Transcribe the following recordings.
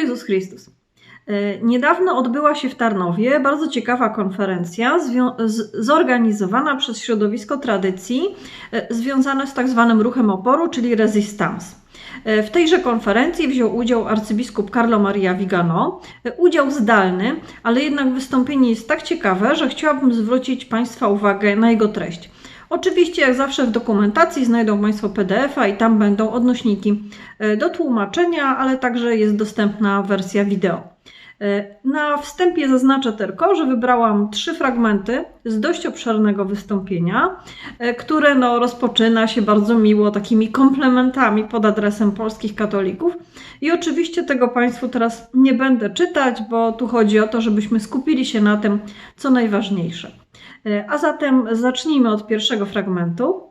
Jezus Chrystus. E, niedawno odbyła się w Tarnowie bardzo ciekawa konferencja zorganizowana przez środowisko tradycji e, związane z tak zwanym ruchem oporu, czyli resistance. E, w tejże konferencji wziął udział arcybiskup Carlo Maria Vigano. Udział zdalny, ale jednak wystąpienie jest tak ciekawe, że chciałabym zwrócić Państwa uwagę na jego treść. Oczywiście, jak zawsze w dokumentacji znajdą Państwo PDF-a i tam będą odnośniki do tłumaczenia, ale także jest dostępna wersja wideo. E, na wstępie zaznaczę tylko, że wybrałam trzy fragmenty z dość obszernego wystąpienia, e, które no, rozpoczyna się bardzo miło takimi komplementami pod adresem polskich katolików. I oczywiście tego Państwu teraz nie będę czytać, bo tu chodzi o to, żebyśmy skupili się na tym, co najważniejsze. E, a zatem zacznijmy od pierwszego fragmentu.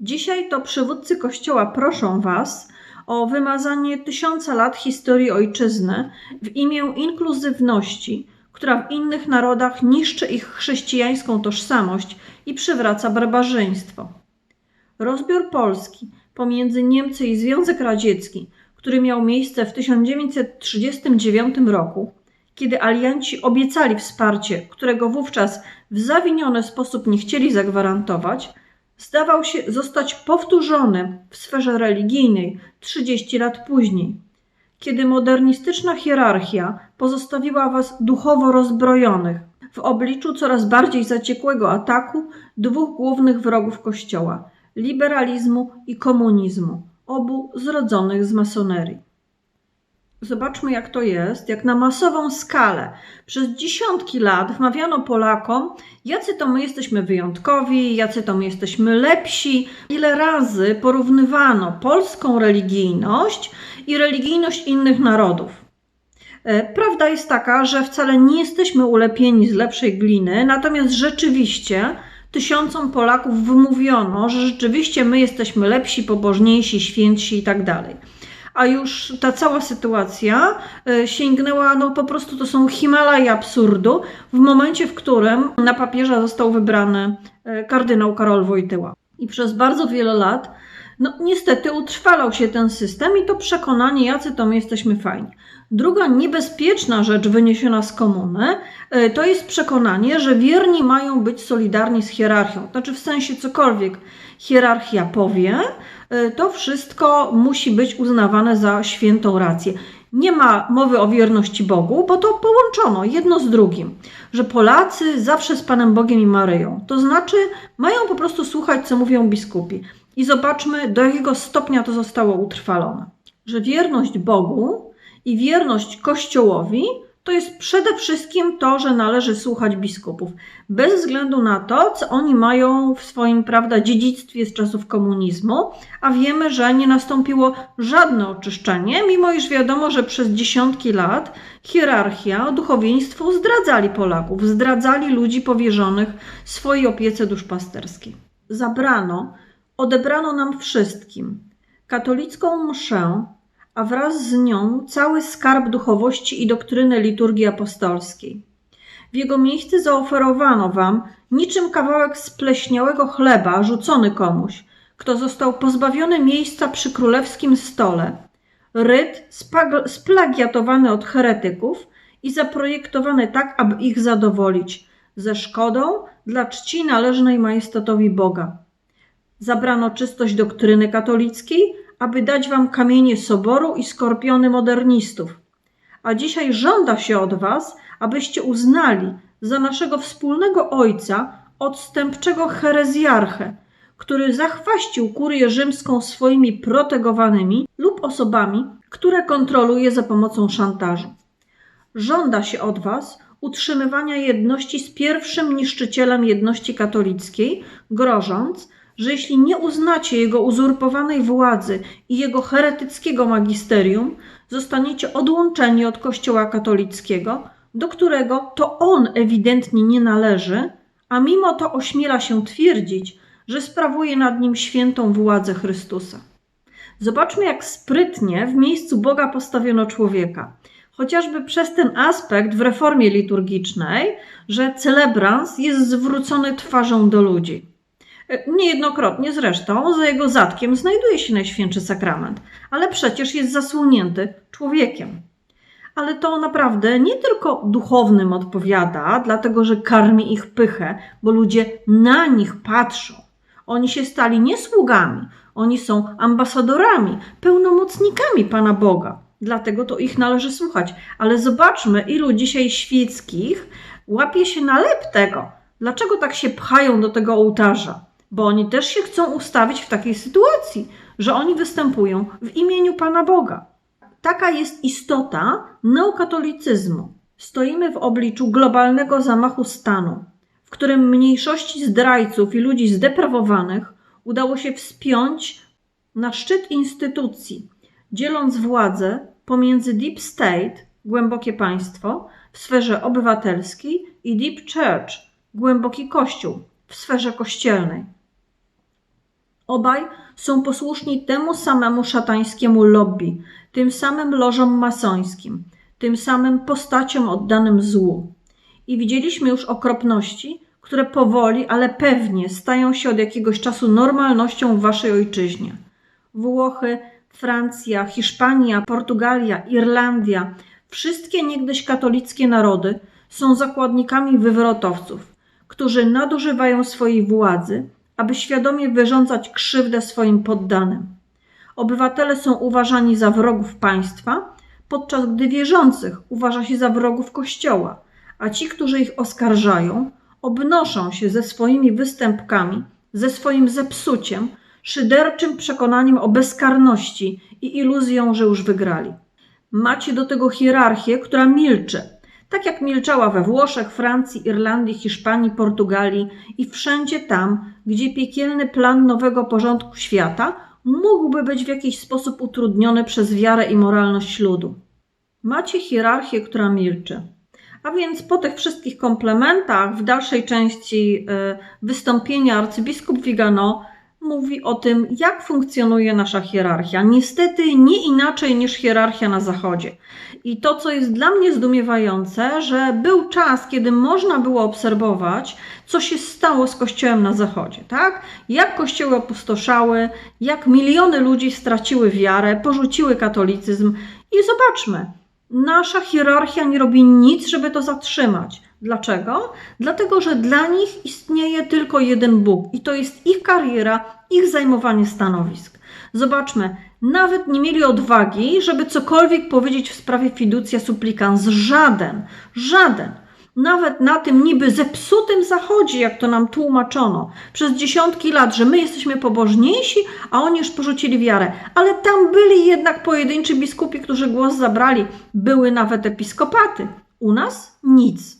Dzisiaj to przywódcy Kościoła proszą Was, o wymazanie tysiąca lat historii ojczyzny w imię inkluzywności, która w innych narodach niszczy ich chrześcijańską tożsamość i przywraca barbarzyństwo. Rozbiór Polski pomiędzy Niemcy i Związek Radziecki, który miał miejsce w 1939 roku, kiedy alianci obiecali wsparcie, którego wówczas w zawiniony sposób nie chcieli zagwarantować, zdawał się zostać powtórzony w sferze religijnej 30 lat później, kiedy modernistyczna hierarchia pozostawiła was duchowo rozbrojonych w obliczu coraz bardziej zaciekłego ataku dwóch głównych wrogów Kościoła liberalizmu i komunizmu, obu zrodzonych z masonerii. Zobaczmy, jak to jest, jak na masową skalę przez dziesiątki lat wmawiano Polakom, jacy to my jesteśmy wyjątkowi, jacy to my jesteśmy lepsi. Ile razy porównywano polską religijność i religijność innych narodów. E, prawda jest taka, że wcale nie jesteśmy ulepieni z lepszej gliny, natomiast rzeczywiście tysiącom Polaków wymówiono, że rzeczywiście my jesteśmy lepsi, pobożniejsi, świętsi tak dalej a już ta cała sytuacja e, sięgnęła, no po prostu to są Himalaje absurdu, w momencie, w którym na papieża został wybrany e, kardynał Karol Wojtyła. I przez bardzo wiele lat, no niestety utrwalał się ten system i to przekonanie, jacy to my jesteśmy fajni. Druga niebezpieczna rzecz wyniesiona z komuny e, to jest przekonanie, że wierni mają być solidarni z hierarchią. Znaczy w sensie cokolwiek hierarchia powie, e, to wszystko musi być uznawane za świętą rację. Nie ma mowy o wierności Bogu, bo to połączono jedno z drugim, że Polacy zawsze z Panem Bogiem i Maryją. To znaczy, mają po prostu słuchać, co mówią biskupi. I zobaczmy, do jakiego stopnia to zostało utrwalone. Że wierność Bogu i wierność Kościołowi to jest przede wszystkim to, że należy słuchać biskupów, bez względu na to, co oni mają w swoim prawda, dziedzictwie z czasów komunizmu, a wiemy, że nie nastąpiło żadne oczyszczenie, mimo iż wiadomo, że przez dziesiątki lat hierarchia, duchowieństwo zdradzali Polaków, zdradzali ludzi powierzonych swojej opiece duszpasterskiej. Zabrano, odebrano nam wszystkim katolicką mszę, a wraz z nią cały skarb duchowości i doktryny liturgii apostolskiej. W jego miejsce zaoferowano wam niczym kawałek spleśniałego chleba rzucony komuś, kto został pozbawiony miejsca przy królewskim stole, ryt splagiatowany od heretyków i zaprojektowany tak, aby ich zadowolić, ze szkodą dla czci należnej majestatowi Boga. Zabrano czystość doktryny katolickiej, aby dać wam kamienie soboru i skorpiony modernistów. A dzisiaj żąda się od was, abyście uznali za naszego wspólnego ojca odstępczego herezjarchę, który zachwaścił kurię rzymską swoimi protegowanymi lub osobami, które kontroluje za pomocą szantażu. Żąda się od was utrzymywania jedności z pierwszym niszczycielem jedności katolickiej, grożąc, że jeśli nie uznacie jego uzurpowanej władzy i jego heretyckiego magisterium, zostaniecie odłączeni od Kościoła katolickiego, do którego to on ewidentnie nie należy, a mimo to ośmiela się twierdzić, że sprawuje nad nim świętą władzę Chrystusa. Zobaczmy, jak sprytnie w miejscu Boga postawiono człowieka. Chociażby przez ten aspekt w reformie liturgicznej, że celebrans jest zwrócony twarzą do ludzi. Niejednokrotnie zresztą za jego zatkiem znajduje się Najświętszy Sakrament, ale przecież jest zasłonięty człowiekiem. ale to naprawdę nie tylko duchownym odpowiada, dlatego że karmi ich pychę, bo ludzie na nich patrzą. Oni się stali nie sługami, oni są ambasadorami, pełnomocnikami Pana Boga. Dlatego to ich należy słuchać. Ale zobaczmy, ilu dzisiaj świeckich łapie się na lep tego. Dlaczego tak się pchają do tego ołtarza? Bo oni też się chcą ustawić w takiej sytuacji, że oni występują w imieniu Pana Boga. Taka jest istota neokatolicyzmu. Stoimy w obliczu globalnego zamachu stanu, w którym mniejszości zdrajców i ludzi zdeprawowanych udało się wspiąć na szczyt instytucji, dzieląc władzę pomiędzy deep state, głębokie państwo, w sferze obywatelskiej i deep church, głęboki kościół, w sferze kościelnej. Obaj są posłuszni temu samemu szatańskiemu lobby, tym samym lożom masońskim, tym samym postaciom oddanym złu. I widzieliśmy już okropności, które powoli, ale pewnie stają się od jakiegoś czasu normalnością w waszej ojczyźnie. Włochy, Francja, Hiszpania, Portugalia, Irlandia, wszystkie niegdyś katolickie narody są zakładnikami wywrotowców, którzy nadużywają swojej władzy, aby świadomie wyrządzać krzywdę swoim poddanym. Obywatele są uważani za wrogów państwa, podczas gdy wierzących uważa się za wrogów Kościoła, a ci, którzy ich oskarżają, obnoszą się ze swoimi występkami, ze swoim zepsuciem, szyderczym przekonaniem o bezkarności i iluzją, że już wygrali. Macie do tego hierarchię, która milczy, tak jak milczała we Włoszech, Francji, Irlandii, Hiszpanii, Portugalii i wszędzie tam, gdzie piekielny plan nowego porządku świata mógłby być w jakiś sposób utrudniony przez wiarę i moralność ludu. Macie hierarchię, która milczy. A więc po tych wszystkich komplementach w dalszej części y, wystąpienia arcybiskup Vigano mówi o tym, jak funkcjonuje nasza hierarchia. Niestety nie inaczej niż hierarchia na Zachodzie. I to, co jest dla mnie zdumiewające, że był czas, kiedy można było obserwować, co się stało z Kościołem na Zachodzie, tak? Jak kościoły opustoszały, jak miliony ludzi straciły wiarę, porzuciły katolicyzm. I zobaczmy, nasza hierarchia nie robi nic, żeby to zatrzymać. Dlaczego? Dlatego, że dla nich istnieje tylko jeden Bóg i to jest ich kariera, ich zajmowanie stanowisk. Zobaczmy, nawet nie mieli odwagi, żeby cokolwiek powiedzieć w sprawie fiducja supplicans. Żaden, żaden. Nawet na tym niby zepsutym zachodzie, jak to nam tłumaczono przez dziesiątki lat, że my jesteśmy pobożniejsi, a oni już porzucili wiarę. Ale tam byli jednak pojedynczy biskupi, którzy głos zabrali. Były nawet episkopaty. U nas nic.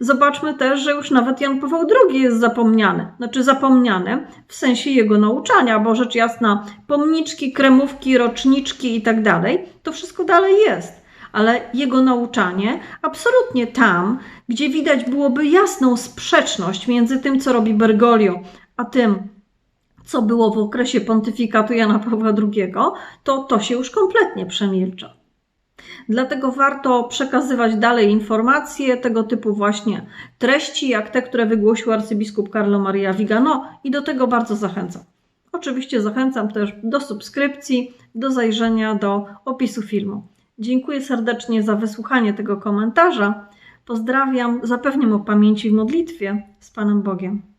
Zobaczmy też, że już nawet Jan Paweł II jest zapomniany. Znaczy zapomniany w sensie jego nauczania, bo rzecz jasna, pomniczki, kremówki, roczniczki i tak dalej, to wszystko dalej jest. Ale jego nauczanie absolutnie tam, gdzie widać byłoby jasną sprzeczność między tym, co robi Bergoglio, a tym, co było w okresie pontyfikatu Jana Pawła II, to to się już kompletnie przemilcza. Dlatego warto przekazywać dalej informacje tego typu właśnie treści, jak te, które wygłosił arcybiskup Carlo Maria Vigano i do tego bardzo zachęcam. Oczywiście zachęcam też do subskrypcji, do zajrzenia do opisu filmu. Dziękuję serdecznie za wysłuchanie tego komentarza. Pozdrawiam, zapewniam o pamięci w modlitwie z Panem Bogiem.